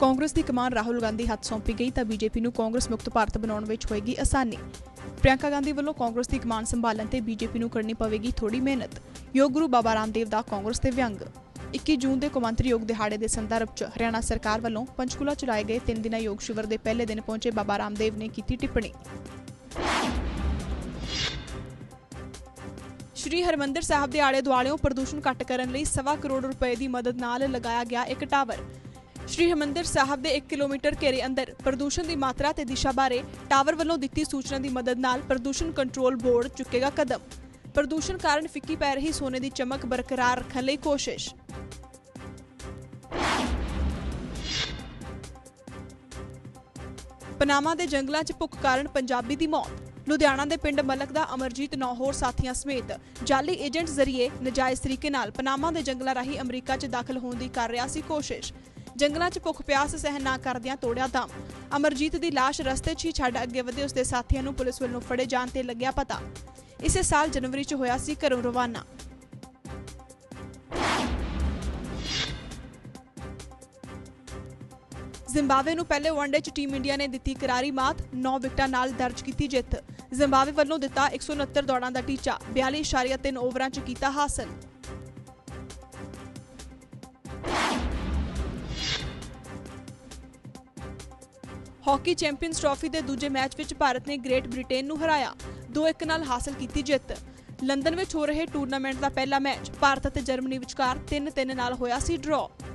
ਕਾਂਗਰਸ ਦੀ ਕਮਾਨ ਰਾਹੁਲ ਗਾਂਧੀ ਹੱਥ ਸੌਂਪੀ ਗਈ ਤਾਂ ਬੀਜੇਪੀ ਨੂੰ ਕਾਂਗਰਸ ਮੁਕਤ ਭਾਰਤ ਬਣਾਉਣ ਵਿੱਚ ਹੋਏਗੀ ਆਸਾਨੀ। ਪ੍ਰਿਯੰਕਾ ਗਾਂਧੀ ਵੱਲੋਂ ਕਾਂਗਰਸ ਦੀ ਕਮਾਨ ਸੰਭਾਲਣ ਤੇ ਬੀਜੇਪੀ ਨੂੰ ਕਰਨੀ ਪਵੇਗੀ ਥੋੜੀ ਮਿਹਨਤ। ਯੋਗ ਗੁਰੂ ਬਾਬਾ ਰਾਮਦੇਵ ਦਾ ਕਾਂਗਰਸ ਤੇ ਵਿਅੰਗ। 21 ਜੂਨ ਦੇ ਕੌਮਾਂਤਰੀ ਯੋਗ ਦਿਹਾੜੇ ਦੇ ਸੰਦਰਭ 'ਚ ਹਰਿਆਣਾ ਸਰਕਾਰ ਵੱਲੋਂ ਪੰਚਕੂਲਾ ਚਲਾਏ ਗਏ ਤਿੰਨ ਦਿਨਾ ਯੋਗ ਸ਼ਿਵਰ ਦੇ ਪਹਿਲੇ ਦਿਨ ਪਹੁੰਚੇ ਬਾਬਾ ਰਾਮਦੇਵ ਨੇ ਕੀਤੀ ਟਿੱਪਣੀ। ਸ਼੍ਰੀ ਹਰਮੰਦਰ ਸਾਹਿਬ ਦੇ ਆਲੇ ਦੁਆਲੇ ਪ੍ਰਦੂਸ਼ਣ ਘੱਟ ਕਰਨ ਲਈ ਸਵਾ ਕਰੋੜ ਰੁਪਏ ਦੀ ਮਦਦ ਨਾਲ ਲਗਾਇਆ ਗਿਆ ਇੱਕ ਟਾਵਰ। ਸ਼੍ਰੀ ਹਰਮੰਦਰ ਸਾਹਿਬ ਦੇ 1 ਕਿਲੋਮੀਟਰ ਘੇਰੇ ਅੰਦਰ ਪ੍ਰਦੂਸ਼ਣ ਦੀ ਮਾਤਰਾ ਤੇ ਦਿਸ਼ਾ ਬਾਰੇ ਟਾਵਰ ਵੱਲੋਂ ਦਿੱਤੀ ਸੂਚਨਾ ਦੀ ਮਦਦ ਨਾਲ ਪ੍ਰਦੂਸ਼ਣ ਕੰਟਰੋਲ ਬੋਰਡ ਚੁੱਕੇਗਾ ਕਦਮ। ਪ੍ਰਦੂਸ਼ਣ ਕਾਰਨ ਫਿੱਕੀ ਪੈ ਰਹੀ ਸੋਨੇ ਦੀ ਚਮਕ ਬਰਕਰਾਰ ਰੱਖਣ ਲਈ ਕੋਸ਼ਿਸ਼। ਪਨਾਮਾ ਦੇ ਜੰਗਲਾਂ 'ਚ ਭੁੱਖ ਕਾਰਨ ਪੰਜਾਬੀ ਦੀ ਮੌਤ। ਲੁਧਿਆਣਾ ਦੇ ਪਿੰਡ ਮਲਕ ਦਾ ਅਮਰਜੀਤ ਨੌ ਹੋਰ ਸਾਥੀਆਂ ਸਮੇਤ ਜਾਲੀ ਏਜੰਟ ਜ਼ਰੀਏ ਨਜਾਇਜ਼ ਤਰੀਕੇ ਨਾਲ ਪਨਾਮਾ ਦੇ ਜੰਗਲਾਂ ਰਾਹੀਂ ਅਮਰੀਕਾ 'ਚ ਦਾਖਲ ਹੋਣ ਦੀ ਕਰ ਰਿਹਾ ਸੀ ਕੋਸ਼ਿਸ਼। ਜੰਗਲਾਂ 'ਚ ਭੁੱਖ ਪਿਆਸ ਸਹਿਣ ਨਾ ਕਰਦਿਆਂ ਤੋੜਿਆ ਦਮ। ਅਮਰਜੀਤ ਦੀ ਲਾਸ਼ ਰਸਤੇ 'ਚ ਹੀ ਛੱਡ ਅੱਗੇ ਵਧੇ ਉਸਦੇ ਸਾਥੀਆਂ ਨੂੰ ਪੁਲਿਸ ਵੱਲੋਂ ਫੜੇ ਜਾਣ ਤੇ ਲੱਗਿਆ ਪਤਾ। ਇਸੇ ਸਾਲ ਜਨਵਰੀ 'ਚ ਹੋਇਆ ਸੀ ਘਰੋਂ ਰਵਾਨਾ। ਜ਼ਿੰਬਾਬਵੇ ਨੂੰ ਪਹਿਲੇ ਵਨਡੇ 'ਚ ਟੀਮ ਇੰਡੀਆ ਨੇ ਦਿੱਤੀ ਕਰਾਰੀ ਮਾਤ 9 ਵਿਕਟਾਂ ਨਾਲ ਦਰਜ ਕੀਤੀ ਜਿੱਤ। ਜ਼ਿੰਬਾਬਵੇ ਵੱਲੋਂ ਦਿੱਤਾ 169 ਦੌੜਾਂ ਦਾ ਟੀਚਾ 42.3 ਓਵਰਾਂ 'ਚ ਕੀਤਾ ਹਾਸਲ। ਹਾਕੀ ਚੈਂਪੀਅਨਸ ਟਰਾਫੀ ਦੇ ਦੂਜੇ ਮੈਚ ਵਿੱਚ ਭਾਰਤ ਨੇ ਗ੍ਰੇਟ ਬ੍ਰਿਟੇਨ ਨੂੰ ਹਰਾਇਆ। 2-1 ਨਾਲ ਹਾਸਲ ਕੀਤੀ ਜਿੱਤ। ਲੰਡਨ ਵਿੱਚ ਹੋ ਰਹੇ ਟੂਰਨਾਮੈਂਟ ਦਾ ਪਹਿਲਾ ਮੈਚ, ਭਾਰਤ ਅਤੇ ਜਰਮਨੀ ਵਿਚਕਾਰ 3-3 ਨਾਲ ਹੋਇਆ ਸੀ ਡਰਾਅ